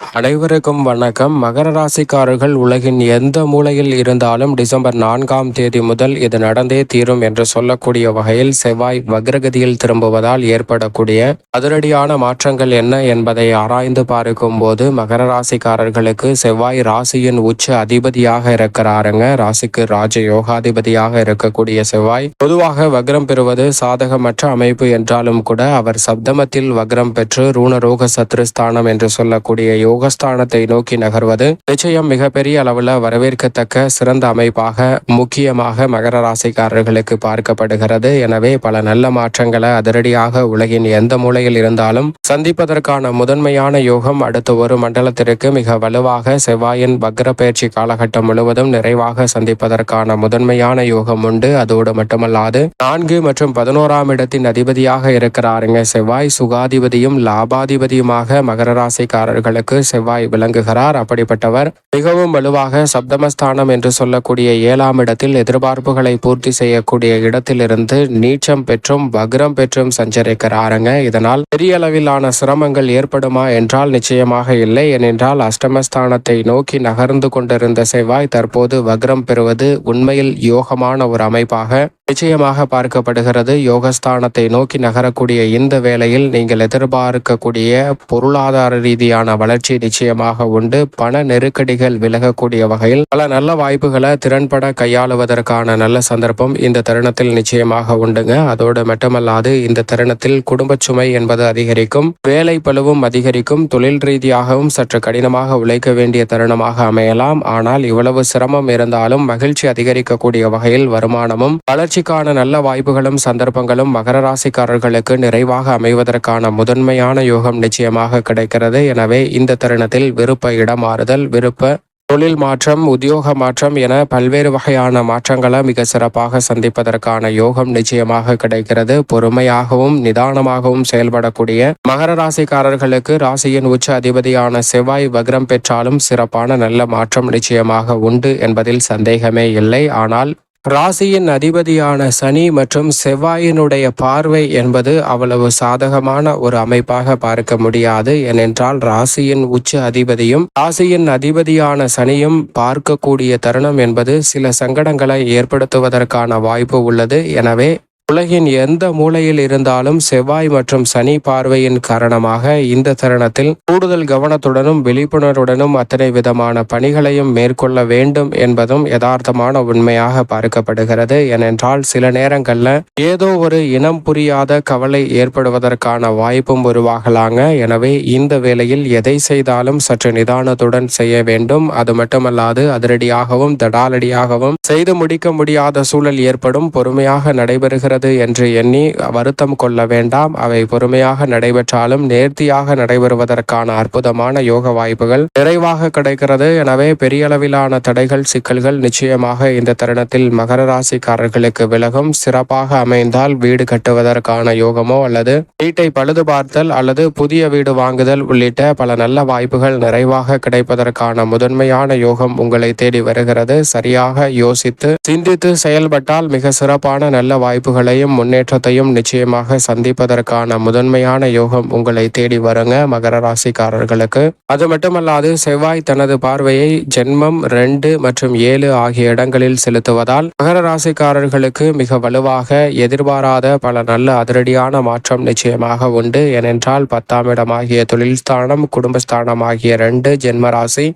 அனைவருக்கும் வணக்கம். மகர ராசிக்காரர்கள் உலகின் எந்த மூலையில் இருந்தாலும் டிசம்பர் நான்காம் தேதி முதல் இது நடந்தே தீரும் என்று சொல்லக்கூடிய வகையில் செவ்வாய் வக்ரகதியில் திரும்புவதால் ஏற்படக்கூடிய அதிரடியான மாற்றங்கள் என்ன என்பதை ஆராய்ந்து பார்க்கும் போது மகர ராசிக்காரர்களுக்கு செவ்வாய் ராசியின் உச்ச அதிபதியாக இருக்கிறாருங்க. ராசிக்கு ராஜ யோகாதிபதியாக இருக்கக்கூடிய செவ்வாய் பொதுவாக வக்ரம் பெறுவது சாதகமற்ற அமைப்பு என்றாலும் கூட அவர் சப்தமத்தில் வக்ரம் பெற்று ரூணரோக சத்ருஸ்தானம் என்று சொல்லக்கூடிய யோகஸ்தானத்தை நோக்கி நகர்வது நிச்சயம் மிகப்பெரிய அளவில் வரவேற்கத்தக்க சிறந்த அமைப்பாக முக்கியமாக மகர ராசிக்காரர்களுக்கு பார்க்கப்படுகிறது. எனவே பல நல்ல மாற்றங்களை அதிரடியாக உலகின் எந்த மூலையில் இருந்தாலும் சந்திப்பதற்கான முதன்மையான யோகம் அடுத்த ஒரு மண்டலத்திற்கு மிக வலுவாக செவ்வாயின் வக்ர பயிற்சி காலகட்டம் முழுவதும் நிறைவாக சந்திப்பதற்கான முதன்மையான யோகம் உண்டு. அதோடு மட்டுமல்லாது நான்கு மற்றும் பதினோராம் இடத்தின் அதிபதியாக இருக்கிறாருங்க செவ்வாய். சுகாதிபதியும் லாபாதிபதியுமாக மகர ராசிக்காரர்களுக்கு செவ்வாய் விளங்குகிறார். அப்படிப்பட்டவர் மிகவும் வலுவாக சப்தமஸ்தானம் என்று சொல்லக்கூடிய ஏழாம் இடத்தில் எதிர்பார்ப்புகளை பூர்த்தி செய்யக்கூடிய இடத்திலிருந்து நீச்சம் பெற்றும் வக்ரம் பெற்றும் சஞ்சரிக்கிறாருங்க. இதனால் பெரிய அளவிலான சிரமங்கள் ஏற்படுமா என்றால் நிச்சயமாக இல்லை. ஏனென்றால் அஷ்டமஸ்தானத்தை நோக்கி நகர்ந்து கொண்டிருந்த செவ்வாய் தற்போது வக்ரம் பெறுவது உண்மையில் யோகமான ஒரு அமைப்பாக நிச்சயமாக பார்க்கப்படுகிறது. யோகஸ்தானத்தை நோக்கி நகரக்கூடிய இந்த வேளையில் நீங்கள் எதிர்பார்க்கக்கூடிய பொருளாதார ரீதியான வளர்ச்சி நிச்சயமாக உண்டு. பண நெருக்கடிகள் விலகக்கூடிய வகையில் பல நல்ல வாய்ப்புகளை திறன்பட கையாளுவதற்கான நல்ல சந்தர்ப்பம் இந்த தருணத்தில் நிச்சயமாக உண்டுங்க. அதோடு மட்டுமல்லாது இந்த தருணத்தில் குடும்ப சுமை என்பது அதிகரிக்கும். வேலை பழுவும் அதிகரிக்கும். தொழில் ரீதியாகவும் சற்று கடினமாக உழைக்க வேண்டிய தருணமாக அமையலாம். ஆனால் இவ்வளவு சிரமம் இருந்தாலும் மகிழ்ச்சி அதிகரிக்கக்கூடிய வகையில் வருமானமும் வளர்ச்சிக்கான நல்ல வாய்ப்புகளும் சந்தர்ப்பங்களும் மகர ராசிக்காரர்களுக்கு நிறைவாக அமைவதற்கான முதன்மையான யோகம் நிச்சயமாக கிடைக்கிறது. எனவே இந்த தருணத்தில் விருப்ப இடமாறுதல் விருப்ப தொழில் மாற்றம் உத்தியோக மாற்றம் என பல்வேறு வகையான மாற்றங்களை மிக சிறப்பாக சந்திப்பதற்கான யோகம் நிச்சயமாக கிடைக்கிறது. பொறுமையாகவும் நிதானமாகவும் செயல்படக்கூடிய மகர ராசிக்காரர்களுக்கு ராசியின் உச்ச அதிபதியான செவ்வாய் வக்ரம் பெற்றாலும் சிறப்பான நல்ல மாற்றம் நிச்சயமாக உண்டு என்பதில் சந்தேகமே இல்லை. ஆனால் ராசியின் அதிபதியான சனி மற்றும் செவ்வாயினுடைய பார்வை என்பது அவ்வளவு சாதகமான ஒரு அமைப்பாக பார்க்க முடியாது. ஏனென்றால் ராசியின் உச்ச அதிபதியும் ராசியின் அதிபதியான சனியும் பார்க்கக்கூடிய தருணம் என்பது சில சங்கடங்களை ஏற்படுத்துவதற்கான வாய்ப்பு உள்ளது. எனவே உலகின் எந்த மூலையில் இருந்தாலும் செவ்வாய் மற்றும் சனி பார்வையின் காரணமாக இந்த தருணத்தில் கூடுதல் கவனத்துடனும் விழிப்புணர்வுடனும் அத்தனை விதமான பணிகளையும் மேற்கொள்ள வேண்டும் என்பதும் யதார்த்தமான உண்மையாக பார்க்கப்படுகிறது. ஏனென்றால் சில நேரங்களில் ஏதோ ஒரு இனம் புரியாத கவலை ஏற்படுவதற்கான வாய்ப்பும் உருவாகலாங்க. எனவே இந்த வேளையில் எதை செய்தாலும் சற்று நிதானத்துடன் செய்ய வேண்டும். அது மட்டுமல்லாது அதிரடியாகவும் தடாலடியாகவும் செய்து முடிக்க முடியாத சூழல் ஏற்படும். பொறுமையாக நடைபெறுகிறது நடக்கிறது என்று எண்ணி வருத்தம் கொள்ள வேண்டாம். அவை பொறுமையாக நடைபெற்றாலும் நேர்த்தியாக நடைபெறுவதற்கான அற்புதமான யோக வாய்ப்புகள் நிறைவாக கிடைக்கிறது. எனவே பெரிய அளவிலான தடைகள் சிக்கல்கள் நிச்சயமாக இந்த தருணத்தில் மகர ராசிக்காரர்களுக்கு விலகும். சிறப்பாக அமைந்தால் வீடு கட்டுவதற்கான யோகமோ அல்லது வீட்டை பழுது பார்த்தல் அல்லது புதிய வீடு வாங்குதல் உள்ளிட்ட பல நல்ல வாய்ப்புகள் நிறைவாக கிடைப்பதற்கான முதன்மையான யோகம் உங்களை தேடி வருகிறது. சரியாக யோசித்து சிந்தித்து செயல்பட்டால் மிக சிறப்பான நல்ல வாய்ப்புகள் வெற்றிகளையும் முன்னேற்றத்தையும் நிச்சயமாக சந்திப்பதற்கான முதன்மையான யோகம் உங்களை தேடி வருங்க மகர ராசிக்காரர்களுக்கு. அது மட்டுமல்லாது செவ்வாய் தனது பார்வையை ஜென்மம் ரெண்டு மற்றும் ஏழு ஆகிய இடங்களில் செலுத்துவதால் மகர ராசிக்காரர்களுக்கு மிக வலுவாக எதிர்பாராத பல நல்ல அதிரடியான மாற்றம் நிச்சயமாக உண்டு. ஏனென்றால் பத்தாம் இடம் ஆகிய தொழில் ஸ்தானம் குடும்பஸ்தானம் ஆகிய ரெண்டு ஜென்ம ராசி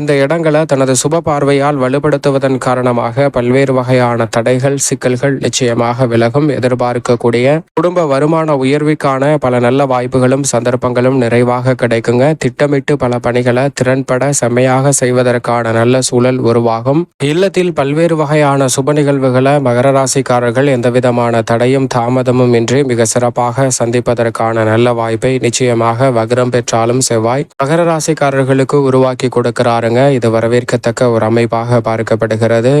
இந்த இடங்களை தனது சுப பார்வையால் வலுப்படுத்துவதன் காரணமாக பல்வேறு வகையான தடைகள் சிக்கல்கள் நிச்சயமாக விலகும். அரசாங்கம் எதிர்பார்க்கக்கூடிய குடும்ப வருமான உயர்வுக்கான பல நல்ல வாய்ப்புகளும் சந்தர்ப்பங்களும் நிறைவாக கிடைக்குங்க. திட்டமிட்டு பல பணிகளை திறன்பட செம்மையாக செய்வதற்கான நல்ல சூழல் உருவாகும். இல்லத்தில் பல்வேறு வகையான சுப நிகழ்வுகளை மகர ராசிக்காரர்கள் எந்தவிதமான தடையும் தாமதமும் இன்றி மிக சிறப்பாக சந்திப்பதற்கான நல்ல வாய்ப்பை நிச்சயமாக வக்ரம் பெற்றாலும் செவ்வாய் மகர ராசிக்காரர்களுக்கு உருவாக்கி கொடுக்கிறாருங்க. இது வரவேற்கத்தக்க ஒரு அமைப்பாக பார்க்கப்படுகிறது.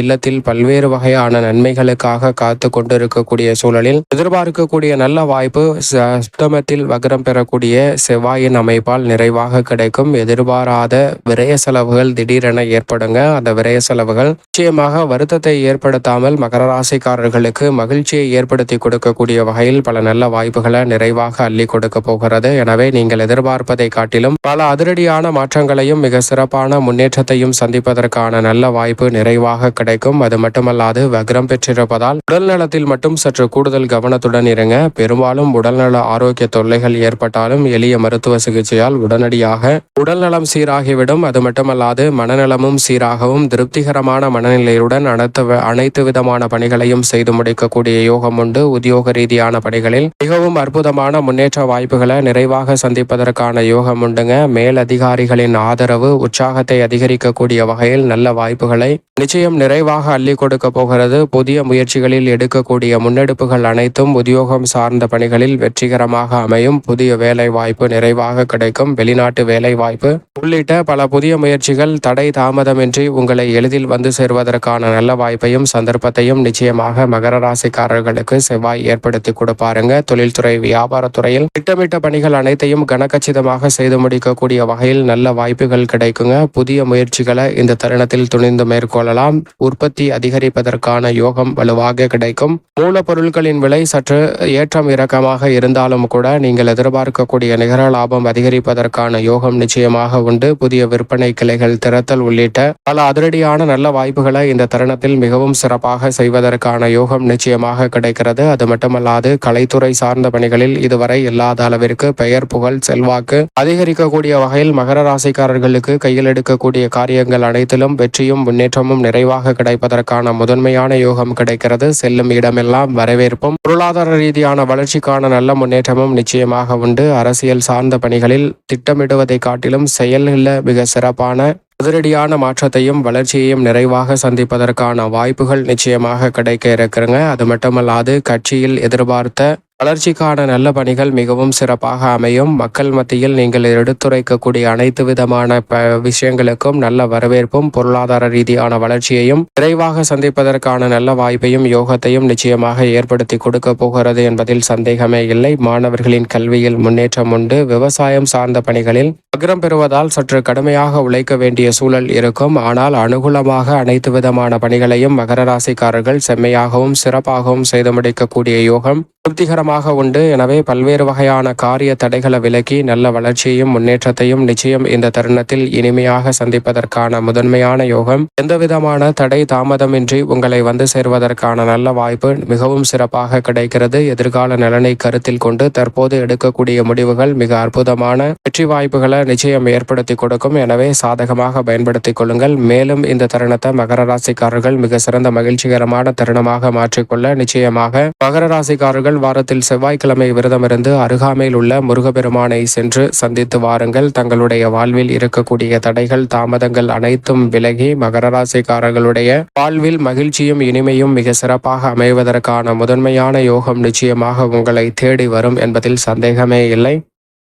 இல்லத்தில் பல்வேறு வகையான நன்மைகளுக்காக காத்து கொண்டிருக்கும் இருக்கக்கூடிய சூழலில் எதிர்பார்க்கக்கூடிய நல்ல வாய்ப்பு சப்தமத்தில் வக்ரம் பெறக்கூடிய செவ்வாயின் அமைப்பால் நிறைவாக கிடைக்கும். எதிர்பாராத விரய செலவுகள் திடீரென ஏற்படுங்க. அந்த விரய செலவுகள் நிச்சயமாக வருத்தத்தை ஏற்படுத்தாமல் மகர ராசிக்காரர்களுக்கு மகிழ்ச்சியை ஏற்படுத்தி கொடுக்கக்கூடிய வகையில் பல நல்ல வாய்ப்புகளை நிறைவாக அள்ளி கொடுக்க போகிறது. எனவே நீங்கள் எதிர்பார்ப்பதை காட்டிலும் பல அதிரடியான மாற்றங்களையும் மிக சிறப்பான முன்னேற்றத்தையும் சந்திப்பதற்கான நல்ல வாய்ப்பு நிறைவாக கிடைக்கும். அது மட்டுமல்லாது வக்ரம் பெற்றிருப்பதால் உடல் நலத்தில் மட்டும் சற்று கூடுதல் கவனத்துடன் இருங்க. பெரும்பாலும் உடல்நல ஆரோக்கிய தொல்லைகள் ஏற்பட்டாலும் எளிய மருத்துவ சிகிச்சையால் உடனடியாக உடல்நலம் சீராகிவிடும். அது மட்டுமல்லாது மனநலமும் சீராகவும் திருப்திகரமான மனநிலையுடன் அனைத்து அனைத்து விதமான பணிகளையும் செய்து முடிக்கக்கூடிய யோகம் உண்டு. உத்தியோக ரீதியான பணிகளில் மிகவும் அற்புதமான முன்னேற்ற வாய்ப்புகளை நிறைவாக சந்திப்பதற்கான யோகம் உண்டுங்க. மேல் அதிகாரிகளின் ஆதரவு உற்சாகத்தை அதிகரிக்கக்கூடிய வகையில் நல்ல வாய்ப்புகளை நிச்சயம் நிறைவாக அள்ளி கொடுக்க போகிறது. புதிய முயற்சிகளில் எடுக்கக்கூடிய முன்னெடுப்புகள் அனைத்தும் உத்தியோகம் சார்ந்த பணிகளில் வெற்றிகரமாக அமையும். புதிய வேலை வாய்ப்பு நிறைவாக கிடைக்கும். வெளிநாட்டு வேலை வாய்ப்பு உள்ளிட்ட பல புதிய முயற்சிகள் தடை தாமதமின்றி உங்களை எளிதில் வந்து சேர்வதற்கான நல்ல வாய்ப்பையும் சந்தர்ப்பத்தையும் நிச்சயமாக மகர ராசிக்காரர்களுக்கு செவ்வாய் ஏற்படுத்தி கொடுப்பாருங்க. தொழில்துறை வியாபாரத்துறையில் திட்டமிட்ட பணிகள் அனைத்தையும் கனகச்சிதமாக செய்து முடிக்கக்கூடிய வகையில் நல்ல வாய்ப்புகள் கிடைக்குங்க. புதிய முயற்சிகளை இந்த தருணத்தில் துணிந்து மேற்கொள்ளலாம் உற்பத்தி அதிகரிப்பதற்கான யோகம் வலுவாக கிடைக்கும். மூலப்பொருட்களின் விலை சற்று ஏற்றம் இறக்கமாக இருந்தாலும் கூட நீங்கள் எதிர்பார்க்கக்கூடிய நிகர லாபம் அதிகரிப்பதற்கான யோகம் நிச்சயமாக உண்டு. புதிய விற்பனை கிளைகள் திறத்தல் உள்ளிட்ட பல அதிரடியான நல்ல வாய்ப்புகளை இந்த தருணத்தில் மிகவும் சிறப்பாக செய்வதற்கான யோகம் நிச்சயமாக கிடைக்கிறது. அது மட்டுமல்லாது கலைத்துறை சார்ந்த பணிகளில் இதுவரை இல்லாத அளவிற்கு பெயர் புகழ் செல்வாக்கு அதிகரிக்கக்கூடிய வகையில் மகர ராசிக்காரர்களுக்கு கையில் எடுக்கக்கூடிய காரியங்கள் அனைத்திலும் வெற்றியும் முன்னேற்றமும் நிறைவாக கிடைப்பதற்கான முதன்மையான யோகம் கிடைக்கிறது. செல்லும் இடமெல்லாம் வரவேற்பும் பொருளாதார ரீதியான வளர்ச்சிக்கான நல்ல முன்னேற்றமும் நிச்சயமாக உண்டு. அரசியல் சார்ந்த பணிகளில் திட்டமிடுவதை காட்டிலும் செயலில் மிக சிறப்பான அதிரடியான மாற்றத்தையும் வளர்ச்சியையும் நிறைவாக சந்திப்பதற்கான வாய்ப்புகள் நிச்சயமாக கிடைக்க இருக்கிறங்க. அது மட்டுமல்லாது கட்சியில் எதிர்பார்த்த வளர்ச்சிக்கான நல்ல பணிகள் மிகவும் சிறப்பாக அமையும். மக்கள் மத்தியில் நீங்கள் எடுத்துரைக்கக்கூடிய அனைத்து விதமான ப விஷயங்களுக்கும் நல்ல வரவேற்பும் பொருளாதார ரீதியான வளர்ச்சியையும் விரைவாக சந்திப்பதற்கான நல்ல வாய்ப்பையும் யோகத்தையும் நிச்சயமாக ஏற்படுத்தி கொடுக்க போகிறது என்பதில் சந்தேகமே இல்லை. மாணவர்களின் கல்வியில் முன்னேற்றம் உண்டு. விவசாயம் சார்ந்த பணிகளில் அக்ரம் பெறுவதால் சற்று கடுமையாக உழைக்க வேண்டிய சூழல் இருக்கும். ஆனால் அனுகூலமாக அனைத்து விதமான பணிகளையும் மகர ராசிக்காரர்கள் செம்மையாகவும் சிறப்பாகவும் செய்து முடிக்கக்கூடிய யோகம் திருப்திகரமாக உண்டு. எனவே பல்வேறு வகையான காரிய தடைகளை விலக்கி நல்ல வளர்ச்சியையும் முன்னேற்றத்தையும் நிச்சயம் இந்த தருணத்தில் இனிமையாக சந்திப்பதற்கான முதன்மையான யோகம். எந்தவிதமான தடை தாமதமின்றி உங்களை வந்து சேர்வதற்கான நல்ல வாய்ப்பு மிகவும் சிறப்பாக கிடைக்கிறது. எதிர்கால நலனை கருத்தில் கொண்டு தற்போது எடுக்கக்கூடிய முடிவுகள் மிக அற்புதமான வெற்றி வாய்ப்புகளை நிச்சயம் ஏற்படுத்தி கொடுக்கும். எனவே சாதகமாக பயன்படுத்திக் கொள்ளுங்கள். மேலும் இந்த தருணத்தை மகர ராசிக்காரர்கள் மிக சிறந்த மகிழ்ச்சிகரமான தருணமாக மாற்றிக்கொள்ள நிச்சயமாக மகர ராசிக்காரர்கள் வாரத்தில் செவ்வாய்க்கிழமை விரதமிருந்து அருகாமையில் உள்ள முருகப்பெருமானை சென்று சந்தித்து வாருங்கள். தங்களுடைய வாழ்வில் இருக்கக்கூடிய தடைகள் தாமதங்கள் அனைத்தும் விலகி மகர ராசிக்காரர்களுடைய வாழ்வில் மகிழ்ச்சியும் இனிமையும் மிக சிறப்பாக அமைவதற்கான முதன்மையான யோகம் நிச்சயமாக உங்களை தேடி வரும் என்பதில் சந்தேகமே இல்லை.